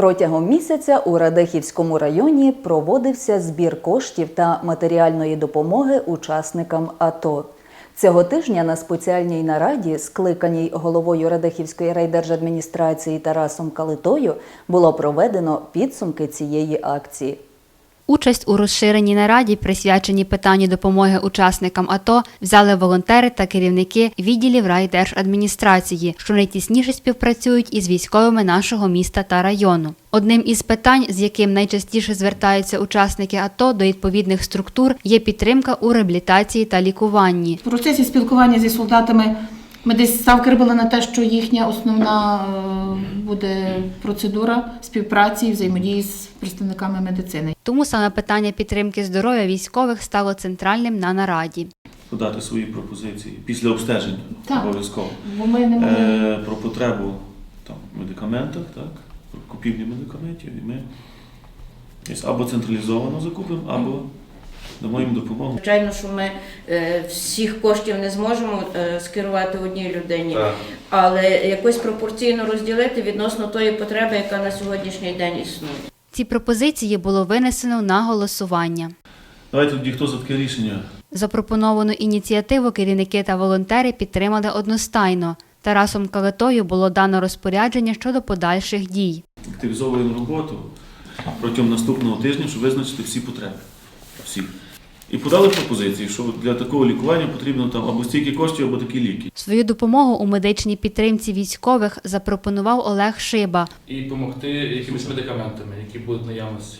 Протягом місяця у Радехівському районі проводився збір коштів та матеріальної допомоги учасникам АТО. Цього тижня на спеціальній нараді, скликаній головою Радехівської райдержадміністрації Тарасом Калитою, було проведено підсумки цієї акції. Участь у розширеній нараді, присвяченій питанню допомоги учасникам АТО, взяли волонтери та керівники відділів райдержадміністрації, що найтісніше співпрацюють із військовими нашого міста та району. Одним із питань, з яким найчастіше звертаються учасники АТО до відповідних структур, є підтримка у реабілітації та лікуванні. В процесі спілкування зі солдатами ми десь ставки робили на те, що їхня основна е, буде процедура співпраці і взаємодії з представниками медицини. Тому саме питання підтримки здоров'я військових стало центральним на нараді. подати свої пропозиції після обстеження Так. обов'язково. Бо ми не могли. Е, про потребу там, в медикаментах, так, про купівлі медикаментів, і ми або централізовано закупимо, або дамо їм допомогу. Звичайно, що ми е, всіх коштів не зможемо е, скерувати одній людині, Так. але якось пропорційно розділити відносно тої потреби, яка на сьогоднішній день існує. Ці пропозиції було винесено на голосування. Давайте тоді хто за таке рішення? Запропоновану ініціативу керівники та волонтери підтримали одностайно. Тарасом Калитою було дано розпорядження щодо подальших дій. Активізовуємо роботу протягом наступного тижня, щоб визначити всі потреби. Всі. І подали пропозиції, що для такого лікування потрібно там або стільки коштів, або такі ліки. Свою допомогу у медичній підтримці військових запропонував Олег Шиба. і допомогти якимись медикаментами, які будуть наявності.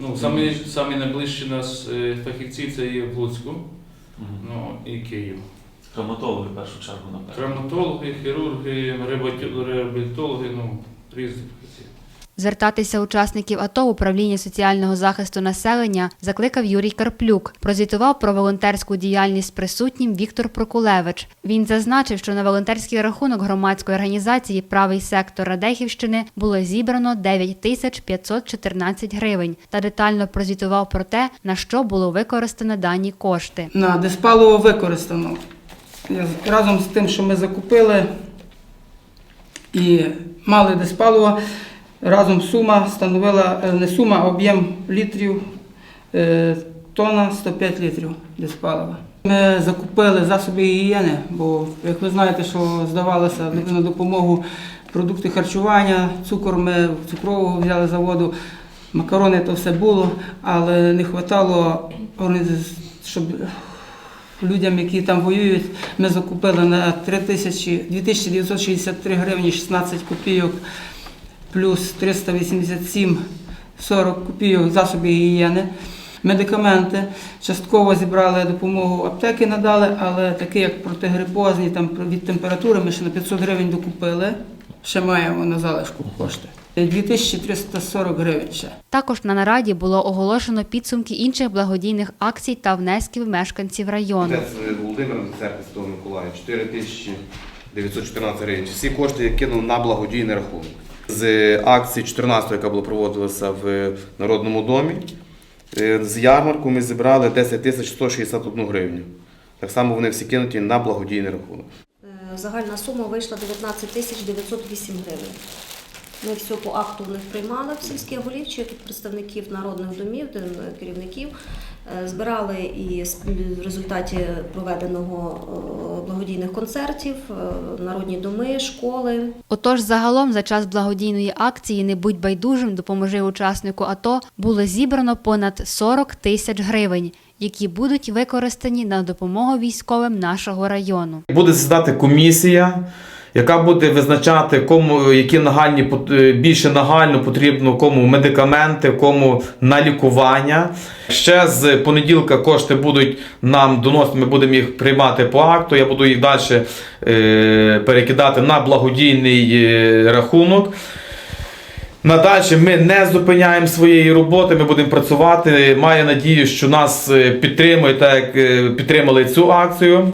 Ну, самі, самі найближчі нас е, фахівці це є в Луцьку, ну і Київ. Травматологи в першу чергу, напевно. Травматологи, хірурги, реабілітологи, ну, різні фахівці. Звертатися учасників АТО управління соціального захисту населення закликав Юрій Карплюк. Прозвітував про волонтерську діяльність присутнім Віктор Прокулевич. Він зазначив, що на волонтерський рахунок громадської організації Правий сектор Радехівщини було зібрано 9 тисяч 514 гривень та детально прозвітував про те, на що було використано дані кошти. на диспаливо використано. Разом з тим, що ми закупили і мали диспаливо, разом сума становила е, не сума, а об'єм літрів е, тонна 105 літрів диспалива. Ми закупили засоби гігієни, бо як ви знаєте, що здавалося на допомогу продукти харчування, цукор ми цукрового взяли заводу, макарони то все було, але не вистачало, щоб людям, які там воюють, ми закупили на 3 тисячі 2963 гривні 16 копійок плюс 387 40 копійок засоби гігієни. Медикаменти частково зібрали допомогу аптеки надали, але такі як протигрипозні там від температури ми ще на 500 гривень докупили. Ще маємо на залишку кошти. 2340 гривень ще. Також на нараді було оголошено підсумки інших благодійних акцій та внесків мешканців району. З церкви Святого Миколая 4 тисячі 914 гривень. Всі кошти я кинув на благодійний рахунок. З акції 14, яка була проводилася в Народному домі, е, з ярмарку ми зібрали 10 тисяч 161 гривню. Так само вони всі кинуті на благодійний рахунок. Е, Загальна сума вийшла 19 тисяч 908 гривень. Ми все по акту них приймали в сільських голівчих представників народних домів, е, керівників. Е, Збирали і в результаті проведеного е, благодійних концертів, народні доми, школи. Отож, загалом за час благодійної акції Не будь байдужим, допоможи учаснику АТО було зібрано понад 40 тисяч гривень, які будуть використані на допомогу військовим нашого району. Буде засідати комісія, яка буде визначати, кому які нагальні е, більше нагально потрібно, кому медикаменти, кому на лікування. Ще з понеділка кошти будуть нам доносити, ми будемо їх приймати по акту. Я буду їх далі е, перекидати на благодійний е, рахунок. Надалі ми не зупиняємо своєї роботи, ми будемо працювати. Маю надію, що нас підтримують, так як підтримали цю акцію.